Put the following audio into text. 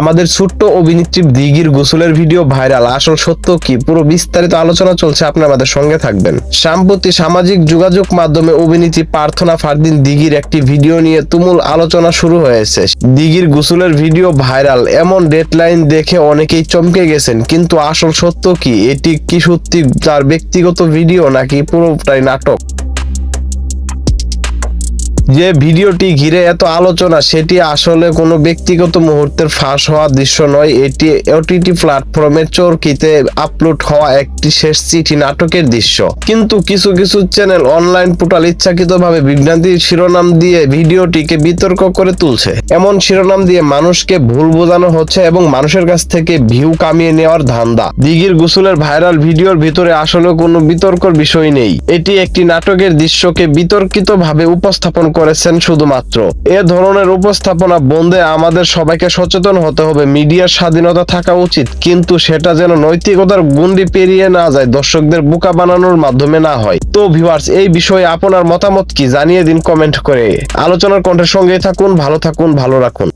আমাদের ছোট্ট অভিনেত্রী দিঘির গোসলের ভিডিও ভাইরাল। আসল সত্য কি? পুরো বিস্তারিত আলোচনা চলছে, আপনি আমাদের সঙ্গে থাকবেন। সাম্প্রতি সামাজিক যোগাযোগ মাধ্যমে অভিনেত্রী প্রার্থনা ফারদিন দিঘির একটি ভিডিও নিয়ে তুমুল আলোচনা শুরু হয়েছে। দিঘির গোসলের ভিডিও ভাইরাল, এমন ডেডলাইন দেখে অনেকেই চমকে গেছেন। কিন্তু আসল সত্য কি? এটি কি সত্যি তার ব্যক্তিগত ভিডিও নাকি পুরোটাই নাটক? যে ভিডিওটি ঘিরে এত আলোচনা, সেটি আসলে কোনো ব্যক্তিগত মুহূর্তের ফাঁস হওয়া দৃশ্য নয়। এটি ওটিটি প্ল্যাটফর্মে চরকিতে আপলোড হওয়া একটি শেষ চিঠি নাটকের দৃশ্য। কিন্তু কিছু কিছু চ্যানেল অনলাইন পোর্টাল ইচ্ছাকৃতভাবে বিভ্রান্তির শিরোনাম দিয়ে ভিডিওটিকে বিতর্ক করে তুলছে। এমন শিরোনাম দিয়ে মানুষকে ভুল বোঝানো হচ্ছে এবং মানুষের কাছ থেকে ভিউ কামিয়ে নেওয়ার ধান্দা। দিঘির গোসলের ভাইরাল ভিডিওর ভিতরে আসলে কোনো বিতর্কর বিষয় নেই। এটি একটি নাটকের দৃশ্যকে বিতর্কিতভাবে উপস্থাপন করেছেন শুধুমাত্র। এ ধরনের উপস্থাপনা বন্ধে আমাদের সবাইকে সচেতন হতে হবে, মিডিয়ার স্বাধীনতা থাকা উচিত, কিন্তু সেটা যেন নৈতিকতার গুন্ডি পেরিয়ে না যায়, দর্শকদের বোকা বানানোর মাধ্যমে না হয়। তো ভিউয়ার্স এই বিষয়ে আপনার মতামত কি? জানিয়ে দিন কমেন্ট করে। আলোচনার কণ্ঠের সঙ্গে থাকুন, ভালো থাকুন, ভালো রাখুন।